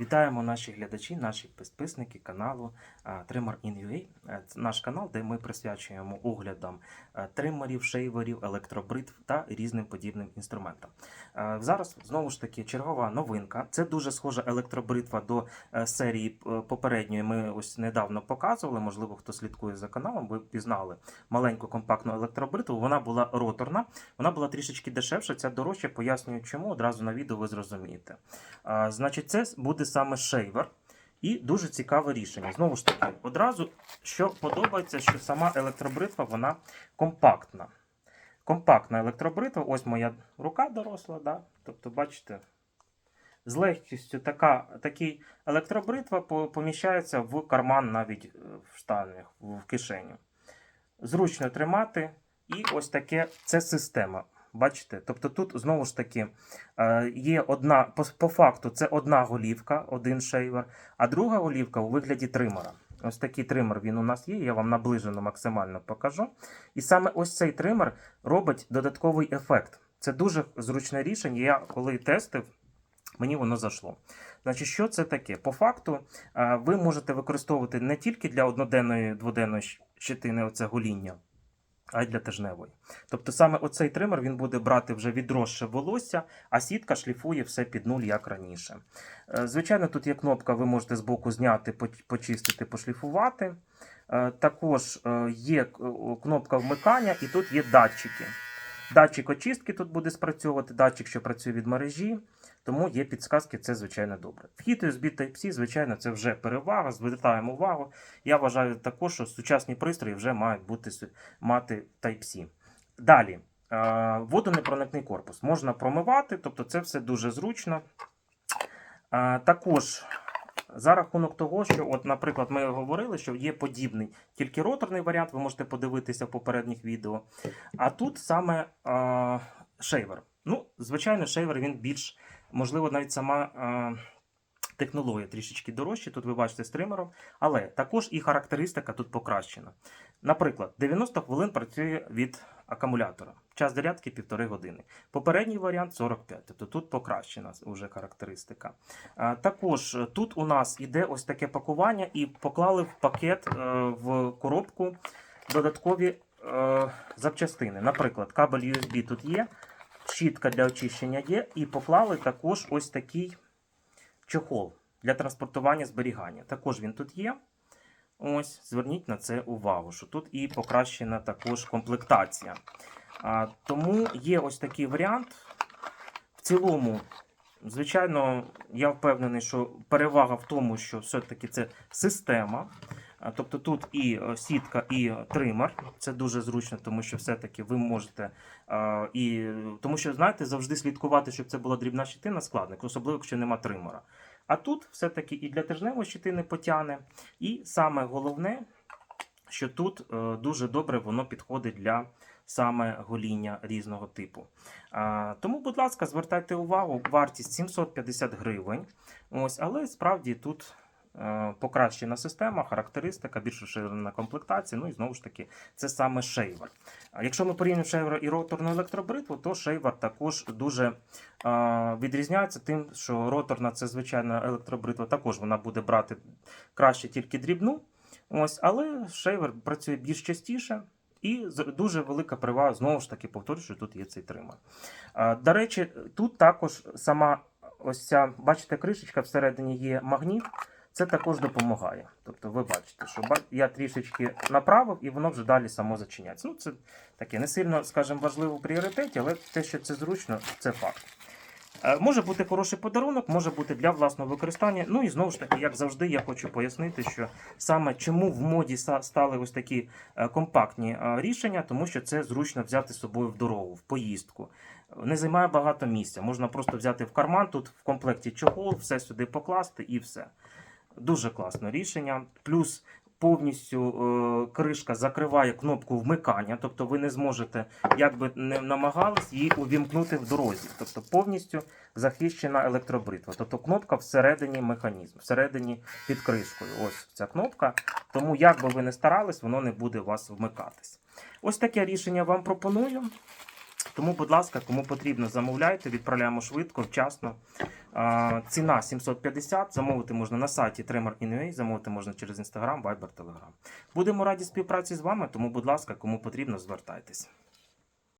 Вітаємо наші глядачі, наші підписники каналу а, Trimmer in UA. Е, Це наш канал, де ми присвячуємо оглядам е, тримерів, шейверів, електробритв та різним подібним інструментам. Е, Зараз знову ж таки чергова новинка. Це дуже схожа електробритва до е, серії е, попередньої. Ми ось недавно показували. Можливо, хто слідкує за каналом, ви пізнали маленьку компактну електробритву. Вона була роторна, вона була трішечки дешевша. Ця дорожча. Пояснюю, чому одразу на відео ви зрозумієте. Значить, це буде саме шейвер. І дуже цікаве рішення. Знову ж таки, одразу що подобається, що сама електробритва вона компактна. Компактна електробритва, ось моя рука доросла, да? тобто, бачите, з легкістю така, такий електробритва поміщається в карман навіть е, в штанях, в кишеню. Зручно тримати, і ось таке це система. Бачите? Тобто тут знову ж таки е, є одна, по, по факту, це одна голівка, один шейвер, а друга голівка у вигляді тримера. Ось такий тример він у нас є, я вам наближено максимально покажу. І саме ось цей тример робить додатковий ефект. Це дуже зручне рішення. Я коли тестив, мені воно зайшло. Значить, що це таке? По факту, е, ви можете використовувати не тільки для одноденної дводенної щ- щетини оце гоління, а й для тижневої. Тобто саме оцей тример він буде брати вже відросше волосся, а сітка шліфує все під нуль, як раніше. Е, Звичайно, тут є кнопка, ви можете збоку зняти, почистити, пошліфувати. Е, Також е, є кнопка вмикання, і тут є датчики. Датчик очистки тут буде спрацьовувати, датчик, що працює від мережі, тому є підсказки, це звичайно добре. Вхід USB Type-C, звичайно, це вже перевага, звертаємо увагу. Я вважаю також, що сучасні пристрої вже мають бути мати Type-C. Далі, водонепроникний корпус. Можна промивати, тобто це все дуже зручно. Також за рахунок того, що, от, наприклад, ми говорили, що є подібний тільки роторний варіант, ви можете подивитися в попередніх відео. А тут саме шейвер. Ну, звичайно, шейвер він більш, можливо, навіть сама. Е, Технологія трішечки дорожча, тут ви бачите з але також і характеристика тут покращена. Наприклад, 90 хвилин працює від акумулятора. Час зарядки 1,5 години. Попередній варіант 45, тобто тут покращена вже характеристика. Також е, тут у нас іде ось таке пакування, і поклали в пакет е, в коробку додаткові е, запчастини. Наприклад, кабель USB тут є, щітка для очищення є, і поклали також ось такий чохол для транспортування зберігання. Також він тут є. Ось, зверніть на це увагу, що тут і покращена також комплектація. А, тому є ось такий варіант. В цілому, звичайно, я впевнений, що перевага в тому, що все-таки це система. А, Тобто тут і е, сітка, і тример. Це дуже зручно, тому що все-таки ви можете. і, тому що, знаєте, завжди слідкувати, щоб це була дрібна щитина складно, особливо, якщо нема тримера. А тут все-таки і для тижневої щитини потягне. І саме головне, що тут е, дуже добре воно підходить для саме гоління різного типу. А, тому, будь ласка, звертайте увагу, вартість 750 гривень. Ось, але справді тут. Е, Покращена система, характеристика, більш розширена комплектація. Ну і знову ж таки, це саме шейвер. Якщо ми порівнюємо шейвер і роторну електробритву, то шейвер також дуже е, відрізняється тим, що роторна це звичайна електробритва, також вона буде брати краще тільки дрібну. Ось, але шейвер працює більш частіше. І дуже велика перевага, знову ж таки, повторюю, що тут є цей тример. До речі, тут також сама ось ця, бачите, кришечка всередині є магніт. Це також допомагає. Тобто, ви бачите, що я трішечки направив, і воно вже далі само зачиняється. Ну, це таке не сильно, скажімо, важливо в пріоритеті, але те, що це зручно, це факт. Е, Може бути хороший подарунок, може бути для власного використання. Ну і знову ж таки, як завжди, я хочу пояснити, що саме чому в моді стали ось такі е, компактні е, рішення, тому що це зручно взяти з собою в дорогу, в поїздку. Не займає багато місця. Можна просто взяти в карман, тут в комплекті чохол, все сюди покласти і все. Дуже класне рішення. Плюс повністю е, кришка закриває кнопку вмикання, тобто ви не зможете, як би не намагались, її увімкнути в дорозі. Тобто повністю захищена електробритва. Тобто кнопка всередині механізму, всередині під кришкою. Ось ця кнопка. Тому як би ви не старались, воно не буде у вас вмикатись. Ось таке рішення вам пропоную. Тому, будь ласка, кому потрібно, замовляйте, відправляємо швидко, вчасно. Ціна 750. Замовити можна на сайті Tremor замовити можна через Instagram, Viber, Telegram. Будемо раді співпраці з вами, тому, будь ласка, кому потрібно, звертайтеся.